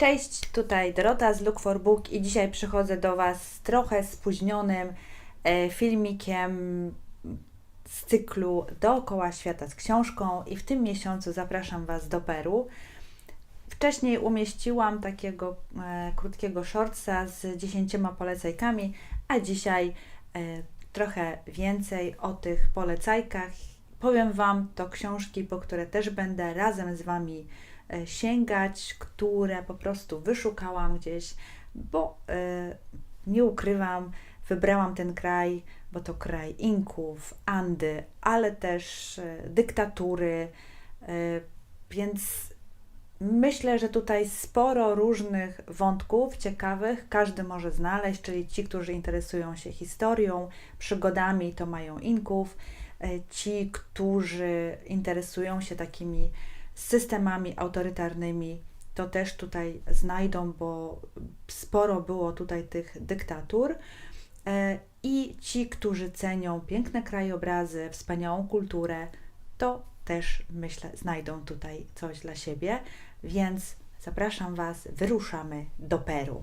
Cześć, tutaj Dorota z Look for Book i dzisiaj przychodzę do Was z trochę spóźnionym e, filmikiem z cyklu Dookoła Świata z książką i w tym miesiącu zapraszam Was do Peru. Wcześniej umieściłam takiego e, krótkiego shortsa z dziesięcioma polecajkami, a dzisiaj e, trochę więcej o tych polecajkach. Powiem Wam to książki, po które też będę razem z Wami sięgać, które po prostu wyszukałam gdzieś, bo e, nie ukrywam, wybrałam ten kraj, bo to kraj Inków, Andy, ale też e, dyktatury, e, więc Myślę, że tutaj sporo różnych wątków ciekawych każdy może znaleźć, czyli ci, którzy interesują się historią, przygodami, to mają Inków, e, ci, którzy interesują się takimi systemami autorytarnymi, to też tutaj znajdą, bo sporo było tutaj tych dyktatur. E, I ci, którzy cenią piękne krajobrazy, wspaniałą kulturę, to też myślę znajdą tutaj coś dla siebie. Więc zapraszam Was, wyruszamy do Peru.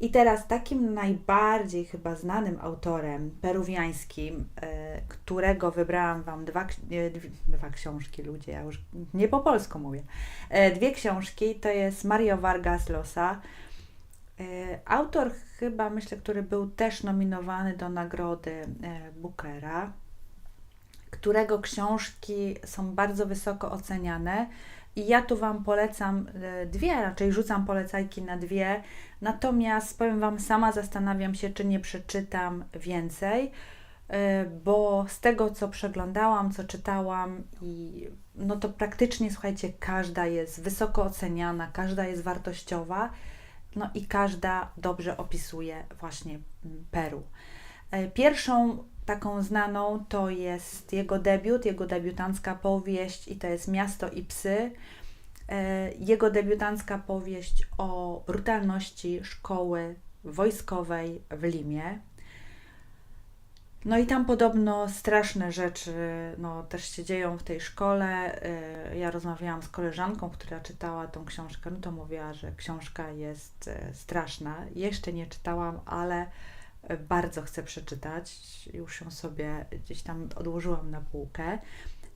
I teraz takim najbardziej chyba znanym autorem peruwiańskim, e, którego wybrałam Wam dwa, e, dwa książki, ludzie, ja już nie po polsku mówię, e, dwie książki, to jest Mario Vargas Llosa, autor chyba, myślę, który był też nominowany do nagrody Bookera, którego książki są bardzo wysoko oceniane. I ja tu Wam polecam e, dwie, raczej rzucam polecajki na dwie. Natomiast powiem Wam, sama zastanawiam się, czy nie przeczytam więcej, e, bo z tego, co przeglądałam, co czytałam, i no to praktycznie, słuchajcie, każda jest wysoko oceniana, każda jest wartościowa, no i każda dobrze opisuje właśnie Peru. E, Pierwszą taką znaną to jest jego debiut, jego debiutancka powieść i to jest Miasto i psy. E, Jego debiutancka powieść o brutalności szkoły wojskowej w Limie. No i tam podobno straszne rzeczy no, też się dzieją w tej szkole. E, Ja rozmawiałam z koleżanką, która czytała tą książkę, no to mówiła, że książka jest e, straszna. Jeszcze nie czytałam, ale bardzo chcę przeczytać. Już ją sobie gdzieś tam odłożyłam na półkę.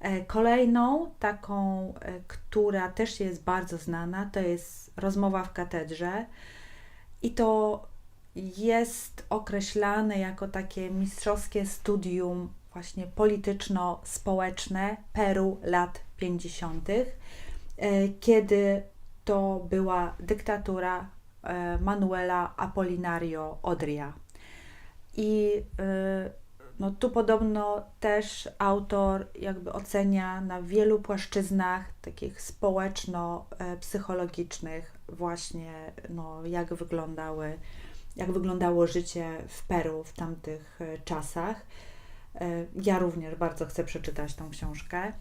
E, Kolejną taką, e, która też jest bardzo znana, to jest Rozmowa w katedrze. I to jest określane jako takie mistrzowskie studium właśnie polityczno-społeczne Peru lat 50., e, kiedy to była dyktatura Manuela Apolinario Odria. I no tu podobno też autor jakby ocenia na wielu płaszczyznach takich społeczno-psychologicznych właśnie no, jak wyglądały, jak wyglądało życie w Peru w tamtych e, czasach. E, Ja również bardzo chcę przeczytać tą książkę.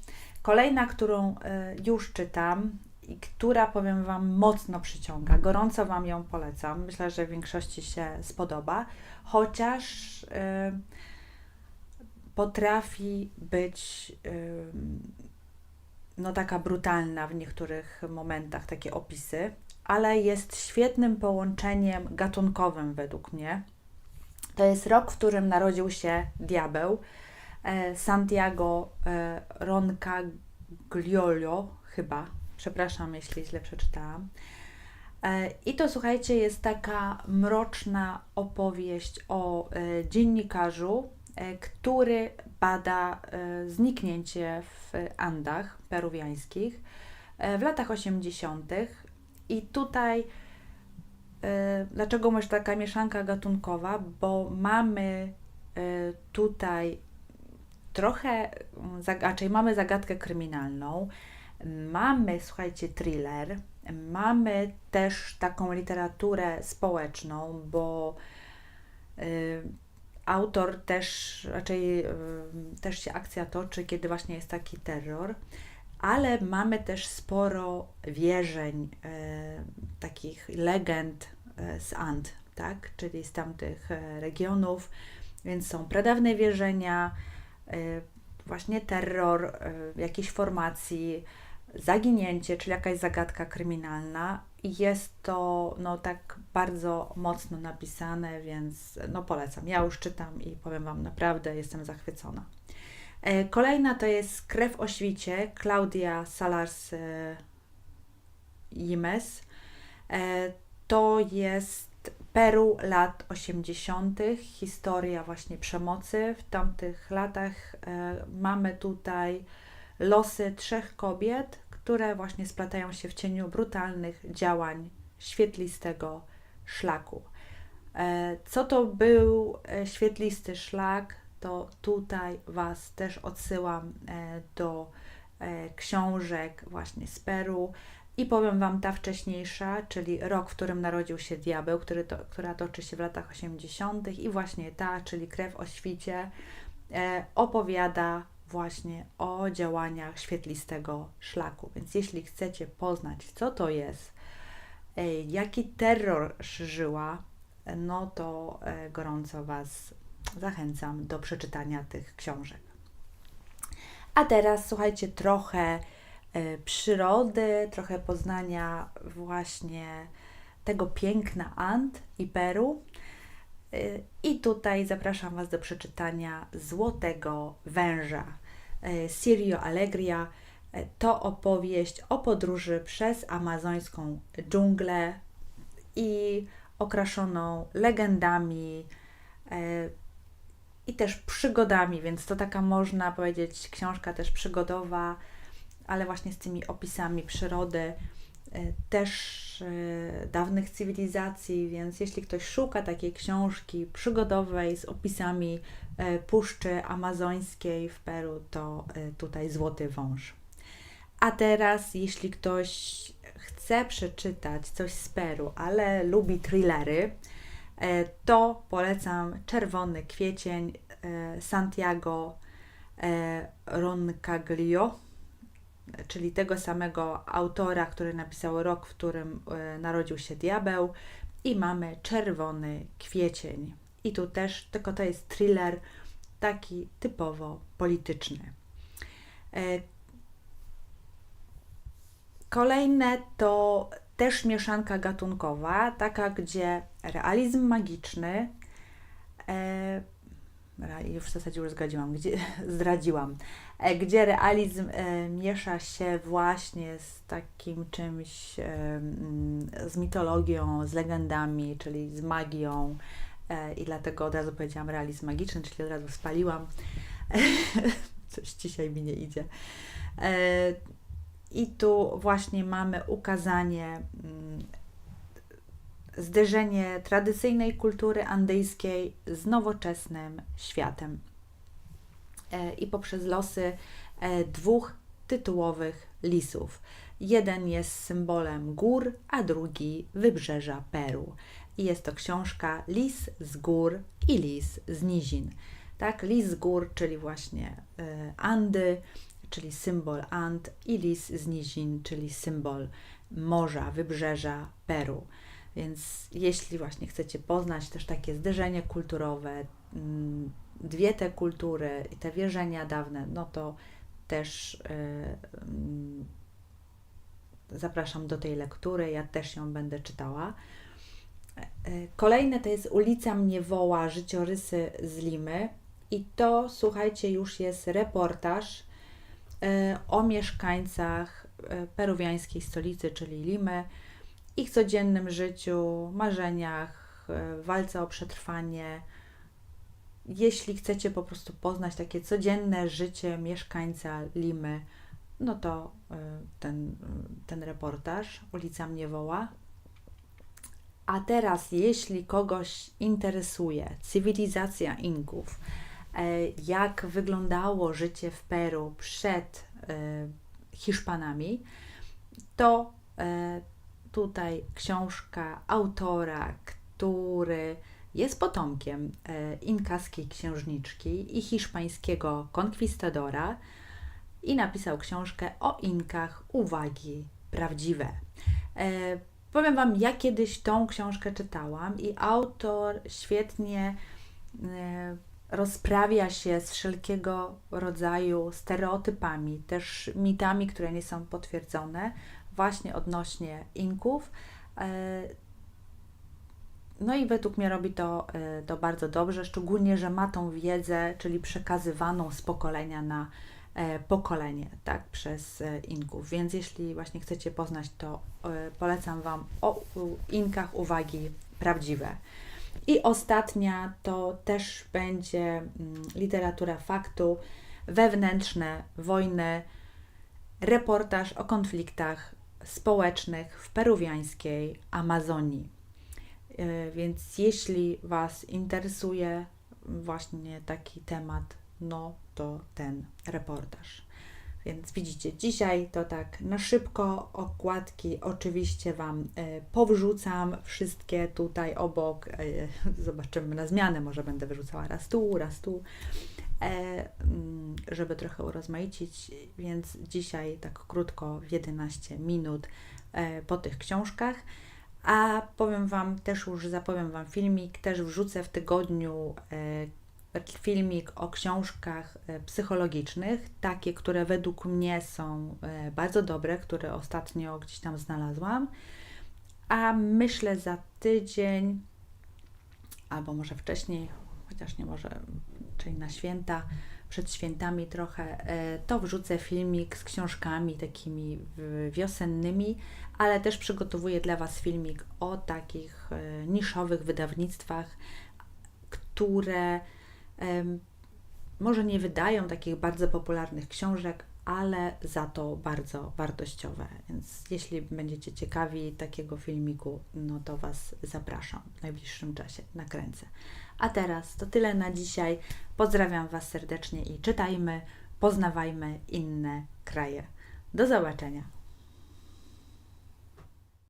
Kolejna, którą e, już czytam i która, powiem Wam, mocno przyciąga. Gorąco Wam ją polecam. Myślę, że większości się spodoba, chociaż potrafi być no taka brutalna w niektórych momentach, takie opisy, ale jest świetnym połączeniem gatunkowym według mnie. To jest rok, w którym narodził się diabeł, e, Santiago e, Roncagliolo, chyba, przepraszam, jeśli źle przeczytałam. E, I to słuchajcie, jest taka mroczna opowieść o dziennikarzu, który bada e, zniknięcie w Andach peruwiańskich e, w latach 80. I tutaj, e, dlaczego może taka mieszanka gatunkowa? Bo mamy e, tutaj trochę, raczej mamy zagadkę kryminalną, mamy, słuchajcie, thriller, mamy też taką literaturę społeczną, bo autor też, raczej też się akcja toczy, kiedy właśnie jest taki terror, ale mamy też sporo wierzeń, takich legend y, z And, tak, czyli z tamtych y, regionów, więc są pradawne wierzenia, y, właśnie terror jakiejś formacji, zaginięcie, czyli jakaś zagadka kryminalna. Jest to no tak bardzo mocno napisane, więc no polecam. Ja już czytam i powiem Wam, naprawdę jestem zachwycona. E, Kolejna to jest Krew o świcie, Claudia Salars e, Jimes. E, To jest Peru lat 80., historia właśnie przemocy. W tamtych latach mamy tutaj losy trzech kobiet, które właśnie splatają się w cieniu brutalnych działań świetlistego szlaku. E, Co to był e, świetlisty szlak? To tutaj Was też odsyłam e, do książek właśnie z Peru. I powiem Wam ta wcześniejsza, czyli rok, w którym narodził się diabeł, który to, która toczy się w latach 80. i właśnie ta, czyli krew o świcie, opowiada właśnie o działaniach świetlistego szlaku. Więc jeśli chcecie poznać, co to jest, jaki terror szerzyła, no to e, gorąco Was zachęcam do przeczytania tych książek. A teraz słuchajcie trochę e, przyrody, trochę poznania właśnie tego piękna Ant i Peru. I tutaj zapraszam Was do przeczytania Złotego Węża. E, Sirio Allegria e, to opowieść o podróży przez amazońską dżunglę i okraszoną legendami e, i też przygodami, więc to taka można powiedzieć książka też przygodowa, ale właśnie z tymi opisami przyrody, e, dawnych cywilizacji, więc jeśli ktoś szuka takiej książki przygodowej z opisami e, Puszczy Amazońskiej w Peru, to e, tutaj Złoty Wąż. A teraz, jeśli ktoś chce przeczytać coś z Peru, ale lubi thrillery, e, to polecam Czerwony Kwiecień Santiago Roncaglio, czyli tego samego autora, który napisał rok, w którym e, narodził się diabeł i mamy Czerwony Kwiecień. I tu też, tylko to jest thriller taki typowo polityczny. E, Kolejne to też mieszanka gatunkowa, taka gdzie realizm magiczny, re- już w zasadzie już zdradziłam, gdzie, zdradziłam, e, gdzie realizm e, miesza się właśnie z takim czymś, e, mm, z mitologią, z legendami, czyli z magią e, i dlatego od razu powiedziałam realizm magiczny, czyli od razu spaliłam. Coś dzisiaj mi nie idzie. E, i tu właśnie mamy ukazanie, mm, zderzenie tradycyjnej kultury andyjskiej z nowoczesnym światem. E, I poprzez losy e, dwóch tytułowych lisów. Jeden jest symbolem gór, a drugi wybrzeża Peru. I jest to książka Lis z gór i Lis z nizin. Tak, lis z gór, czyli właśnie e, Andy, czyli symbol Ant, i lis z nizin, czyli symbol morza, wybrzeża Peru. Więc jeśli właśnie chcecie poznać też takie zderzenie kulturowe, mm, dwie te kultury i te wierzenia dawne, no to też y, mm, zapraszam do tej lektury. Ja też ją będę czytała. E, Kolejne to jest Ulica mnie woła, życiorysy z Limy. I to, słuchajcie, już jest reportaż e, o mieszkańcach e, peruwiańskiej stolicy, czyli Limy, ich codziennym życiu, marzeniach, e, walce o przetrwanie. Jeśli chcecie po prostu poznać takie codzienne życie mieszkańca Limy, no to e, ten, ten reportaż Ulica mnie woła. A teraz, jeśli kogoś interesuje cywilizacja Inków, e, jak wyglądało życie w Peru przed e, Hiszpanami, to e, tutaj książka autora, który jest potomkiem e, inkaskiej księżniczki i hiszpańskiego konkwistadora i napisał książkę o Inkach Uwagi Prawdziwe. E, powiem Wam, ja kiedyś tą książkę czytałam i autor świetnie e, rozprawia się z wszelkiego rodzaju stereotypami, też mitami, które nie są potwierdzone, właśnie odnośnie Inków. E, No i według mnie robi to, e, to bardzo dobrze, szczególnie, że ma tą wiedzę, czyli przekazywaną z pokolenia na e, pokolenie, tak, przez Inków. Więc jeśli właśnie chcecie poznać, to polecam Wam o Inkach uwagi prawdziwe. I ostatnia to też będzie mm, literatura faktu, wewnętrzne wojny, reportaż o konfliktach społecznych w peruwiańskiej Amazonii. E, Więc jeśli Was interesuje właśnie taki temat, no to ten reportaż. Więc widzicie, dzisiaj to tak na szybko okładki oczywiście Wam e, powrzucam wszystkie tutaj obok. E, zobaczymy na zmianę, może będę wyrzucała raz tu, raz tu, żeby trochę urozmaicić. Więc dzisiaj tak krótko, w 11 minut e, po tych książkach. A powiem Wam, też już zapowiem Wam filmik, też wrzucę w tygodniu e, filmik o książkach e, psychologicznych, takie, które według mnie są bardzo dobre, które ostatnio gdzieś tam znalazłam. A myślę za tydzień, albo może wcześniej, chociaż nie może, czyli na święta, przed świętami trochę, e, to wrzucę filmik z książkami takimi wiosennymi, ale też przygotowuję dla Was filmik o takich e, niszowych wydawnictwach, które może nie wydają takich bardzo popularnych książek, ale za to bardzo wartościowe. Więc jeśli będziecie ciekawi takiego filmiku, no to Was zapraszam w najbliższym czasie, nakręcę. A teraz to tyle na dzisiaj. Pozdrawiam Was serdecznie i czytajmy, poznawajmy inne kraje. Do zobaczenia.